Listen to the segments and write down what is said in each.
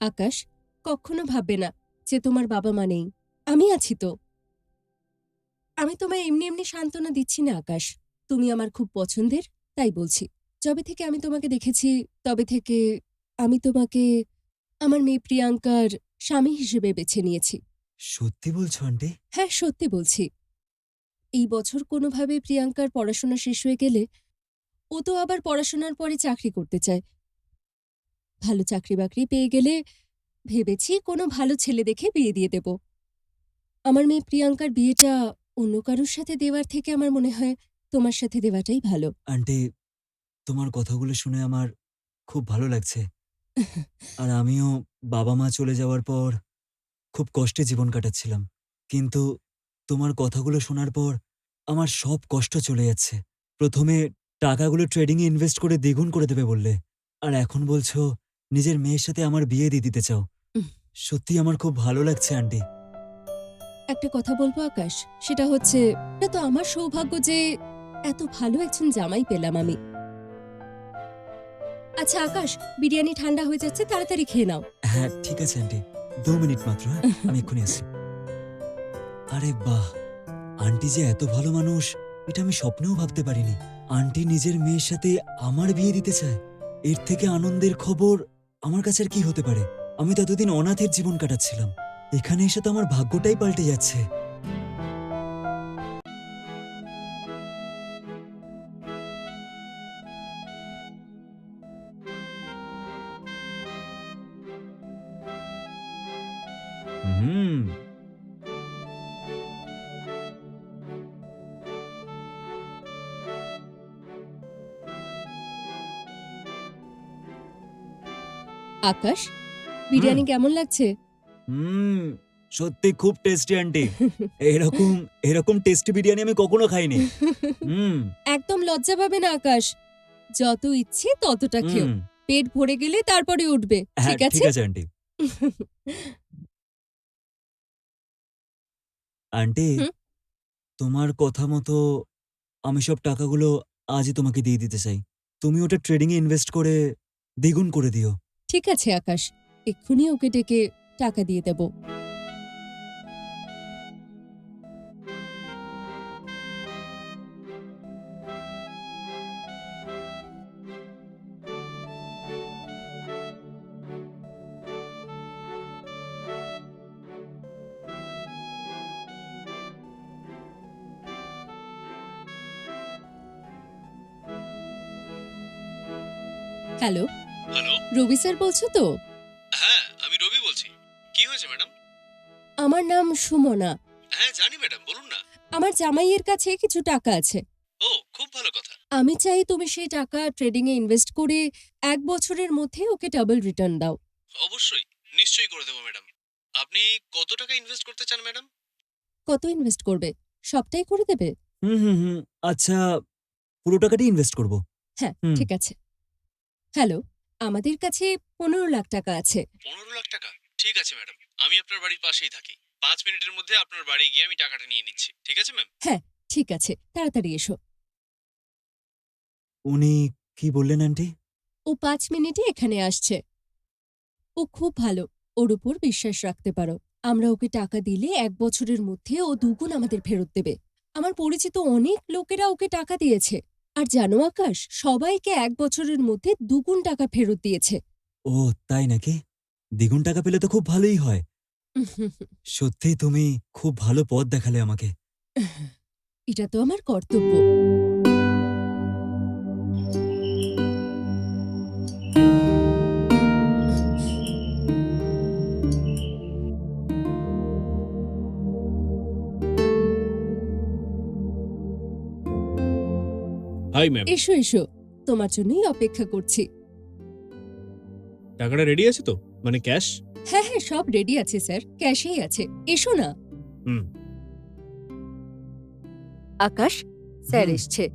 আকাশ কখনো ভাববে না যে তোমার বাবা মা নেই। আমি আছি তো। আমি তোমায় এমনি এমনি সান্ত্বনা দিচ্ছি না আকাশ। তুমি আমার খুব পছন্দের তাই বলছি। যবে থেকে আমি তোমাকে দেখেছি তবে থেকে আমি তোমাকে আমার মেয়ে প্রিয়াঙ্কার স্বামী হিসেবে বেছে নিয়েছি। সত্যি বলছো আন্টি? হ্যাঁ সত্যি বলছি। এই বছর কোনোভাবে প্রিয়াঙ্কার পড়াশোনা শেষ হয়ে গেলে ও তো আবার পড়াশোনার পরে চাকরি করতে চায়। ভালো চাকরি বাকরি পেয়ে গেলে ভেবেছি কোনো ভালো ছেলে দেখে বিয়ে দিয়ে দেব। আমার মেয়ে প্রিয়াঙ্কার বিয়েটা অন্য কারোর সাথে দেওয়ার থেকে আমার মনে হয় তোমার সাথে দেওয়াটাই ভালো। আন্টি তোমার কথাগুলো শুনে আমার খুব ভালো লাগছে। আর আমিও বাবা মা চলে যাওয়ার পর খুব কষ্টে জীবন কাটাচ্ছিলাম। কিন্তু তোমার কথাগুলো শোনার পর আমার সব কষ্ট চলে যাচ্ছে। প্রথমে টাকাগুলো ট্রেডিংয়ে ইনভেস্ট করে দ্বিগুণ করে দেবে বললে। আর এখন বলছো নিজের মেয়ের সাথে আমার বিয়ে দিয়ে দিতে চাও। সত্যি আমার খুব ভালো লাগছে আন্টি। একটা কথা বলব আকাশ? সেটা হচ্ছে এটা তো আমার সৌভাগ্য যে এত ভালো একজন জামাই পেলাম আমি। আচ্ছা আকাশ বিরিয়ানি ঠান্ডা হয়ে যাচ্ছে তাড়াতাড়ি খেয়ে নাও। হ্যাঁ ঠিক আছে আন্টি। দু মিনিট মাত্র হ্যাঁ? আমি এক্ষুনি আসছি। আরে বাহ! আন্টি যে এত ভালো মানুষ এটা আমি স্বপ্নেও ভাবতে পারিনি। আন্টি নিজের মেয়ের সাথে আমার বিয়ে দিতে চায়। এর থেকে আনন্দের খবর আমার কাছে আর কি হতে পারে? আমি ততদিন অনাথের জীবন কাটাচ্ছিলাম। এখানে এসে তো আমার ভাগ্যটাই পাল্টে যাচ্ছে। আকাশ বিরিয়ানি কেমন লাগছে? হুম সত্যি খুব টেস্টি আন্টি এরকম এরকম টেস্টি বিরিয়ানি আমি কখনো খাইনি। হুম। একদম লজ্জা পাবে না আকাশ। যত ইচ্ছে ততটা খেও। হুম, পেট ভরে গেলে তারপরে উঠবে। হ্যাঁ ঠিক আছে ঠিক আছে? আন্টি আন্টি হুম? তোমার কথা মতো আমি সব টাকাগুলো আজই তোমাকে দিয়ে দিতে চাই। তুমি ওটা ট্রেডিং এ ইনভেস্ট করে দ্বিগুণ করে দিও। ঠিক আছে আকাশ এক্ষুনি ওকে ডেকে টাকা দিয়ে দেব। হ্যালো হ্যালো রবি স্যার বলছো তো? হ্যাঁ আমি রবি বলছি। কি হয়েছে ম্যাডাম? আমার নাম সুমনা। হ্যাঁ জানি ম্যাডাম বলুন না। আমার জামাইয়ের কাছে কিছু টাকা আছে। ও খুব ভালো কথা। আমি চাই তুমি সেই টাকা ট্রেডিং এ ইনভেস্ট করে এক বছরের মধ্যে ওকে ডাবল রিটার্ন দাও। অবশ্যই নিশ্চয়ই করে দেবো ম্যাডাম। আপনি কত টাকা ইনভেস্ট করতে চান ম্যাডাম? কত ইনভেস্ট করবে? সবটাই করে দেবে? হুম হুম হুম আচ্ছা পুরো টাকাটি ইনভেস্ট করব। হ্যাঁ ঠিক আছে। হ্যালো? আমাদের কাছে পনেরো লাখ টাকা আছে। পনেরো লাখ টাকা? ঠিক আছে ম্যাডাম আমি আপনার বাড়ির পাশেই থাকি। পাঁচ মিনিটের মধ্যে আপনার বাড়ি গিয়ে আমি টাকাটা নিয়ে নিচ্ছি। ঠিক আছে ম্যাম? হ্যাঁ ঠিক আছে। তাড়াতাড়ি এসো। উনি কি বললেন আন্টি? ও পাঁচ মিনিটে এখানে আসছে। ও খুব ভালো। ওর উপর বিশ্বাস রাখতে পারো। আমরা ওকে টাকা দিলে এক বছরের মধ্যে ও দুগুণ আমাদের ফেরত দেবে। আমার পরিচিত অনেক লোকেরা ওকে টাকা দিয়েছে। আর জানো আকাশ সবাইকে এক বছরের মধ্যে দুগুণ টাকা ফেরত দিয়েছে। ও তাই নাকি? দ্বিগুণ টাকা পেলে তো খুব ভালোই হয়। সত্যি তুমি খুব ভালো পথ দেখালে আমাকে। এটা তো আমার কর্তব্য। হাই ম্যাম এসো এসো। তোমার জন্যই অপেক্ষা করছি। টাকাটা রেডি আছে তো? মানে ক্যাশ হ্যাঁ হ্যাঁ সব রেডি আছে স্যার ক্যাশেই আছে। এসো না। হুম। আকাশ স্যার হুম। এসছে।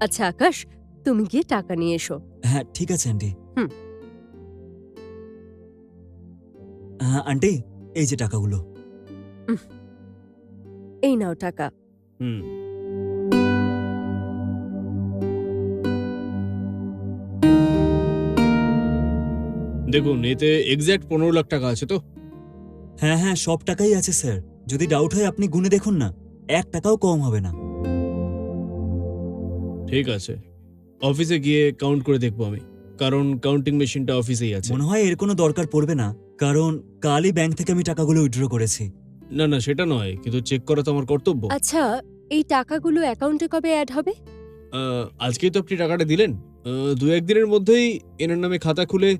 আচ্ছা আকাশ তুমি গিয়ে টাকা নিয়ে এসো। হ্যাঁ ঠিক আছে আন্টি। হুম। হ্যাঁ আন্টি এই যে টাকাগুলো। এই নাও টাকা। হুম। দেখুন এতে এক্স্যাক্ট পনেরো লাখ টাকা আছে তো। হ্যাঁ হ্যাঁ সব টাকাই আছে স্যার। যদি ডাউট হয় আপনি গুনে দেখুন না। এক টাকাও কম হবে না। ঠিক আছে। অফিসে গিয়ে কাউন্ট করে দেখব আমি। কারণ কাউন্টিং মেশিনটা অফিসেই আছে। মনে হয় এর কোনো দরকার পড়বে না। কারণ কালই ব্যাংক থেকে আমি টাকাগুলো উইথড্র করেছি। না না সেটা নয়। কিন্তু চেক করা তো আমার কর্তব্য। আচ্ছা এই টাকাগুলো অ্যাকাউন্টে কবে অ্যাড হবে? আহ, আজকেই তো আপনি টাকাটা দিলেন। আহ, দু একদিনের মধ্যেই এনার নামে খাতা খুলে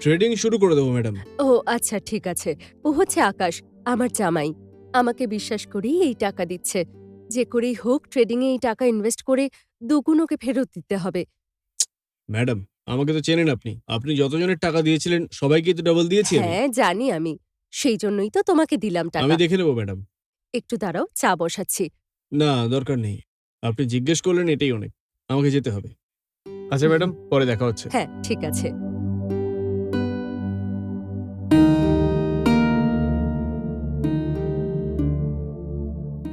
ট্রেডিং শুরু করে দেবো ম্যাডাম ও আচ্ছা ঠিক আছে। ও হচ্ছে আকাশ আমার জামাই। আমাকে বিশ্বাস করেই এই টাকা দিচ্ছে। যে করেই হোক ট্রেডিংয়ে এই টাকা ইনভেস্ট করে দুগুণ ওকে ফেরত দিতে হবে। ম্যাডাম আমাকে তো চেনেন আপনি। আপনি যতজনের টাকা দিয়েছিলেন সবাইকে তো ডাবল দিয়েছি আমি। হ্যাঁ জানি আমি। সেই জন্যই তো তোমাকে দিলাম টাকা। আমি দেখে নেব ম্যাডাম একটু দাঁড়াও চা বসাচ্ছি। না দরকার নেই। আপনি জিজ্ঞেস করলেন এটাই অনেক। আমাকে যেতে হবে। আচ্ছা ম্যাডাম পরে দেখা হচ্ছে। হ্যাঁ ঠিক আছে।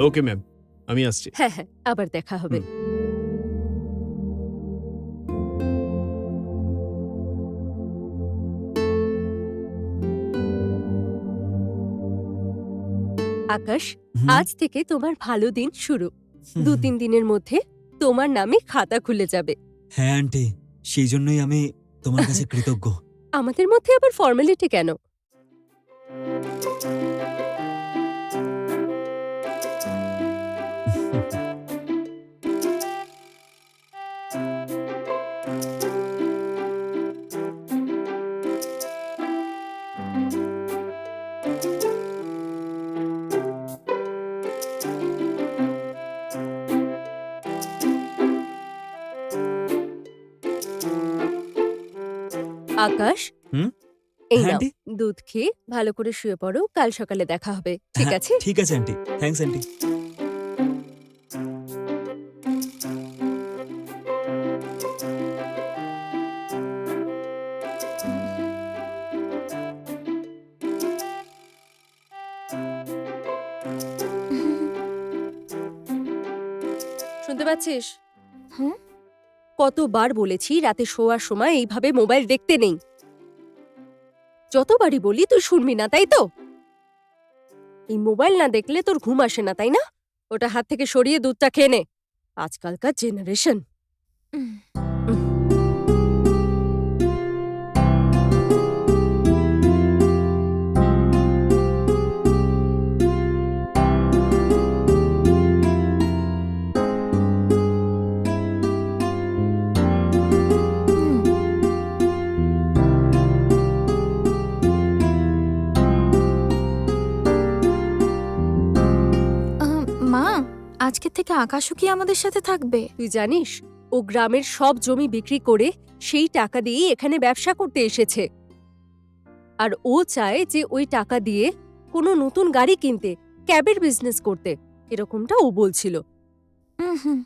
ওকে ম্যাম আমি আসছি। হ্যাঁ হ্যাঁ আবার দেখা হবে। আকাশ আজ থেকে তোমার ভালো দিন শুরু। দু তিন দিনের মধ্যে তোমার নামে খাতা খুলে যাবে। হ্যাঁ আন্টি সেই জন্যই আমি তোমার কাছে কৃতজ্ঞ। আমাদের মধ্যে আবার ফর্মালিটি কেন? আকাশ? হুম? এই নাও আন্টি? দুধ খেয়ে ভালো করে শুয়ে পড়ো কাল সকালে দেখা হবে। ঠিক হ্যাঁ, আছে? ঠিক আছে আন্টি। Thanks aunty. শুনতে পাচ্ছিস? হুম? কতবার বলেছি রাতে শোয়ার সময় এইভাবে মোবাইল দেখতে নেই। যতবারই বলি তুই শুনবি না তাই তো? এই মোবাইল না দেখলে তোর ঘুম আসে না তাই না? ওটা হাত থেকে সরিয়ে দুধটা খেয়ে নে। আজকালকার জেনারেশন থেকে আকাশও কি আমাদের সাথে থাকবে? তুই জানিস ও গ্রামের সব জমি বিক্রি করে সেই টাকা দিয়েই এখানে ব্যবসা করতে এসেছে। আর ও চায় যে ওই টাকা দিয়ে কোনো নতুন গাড়ি কিনতে ক্যাবের বিজনেস করতে। এরকমটা ও বলছিল। হুম।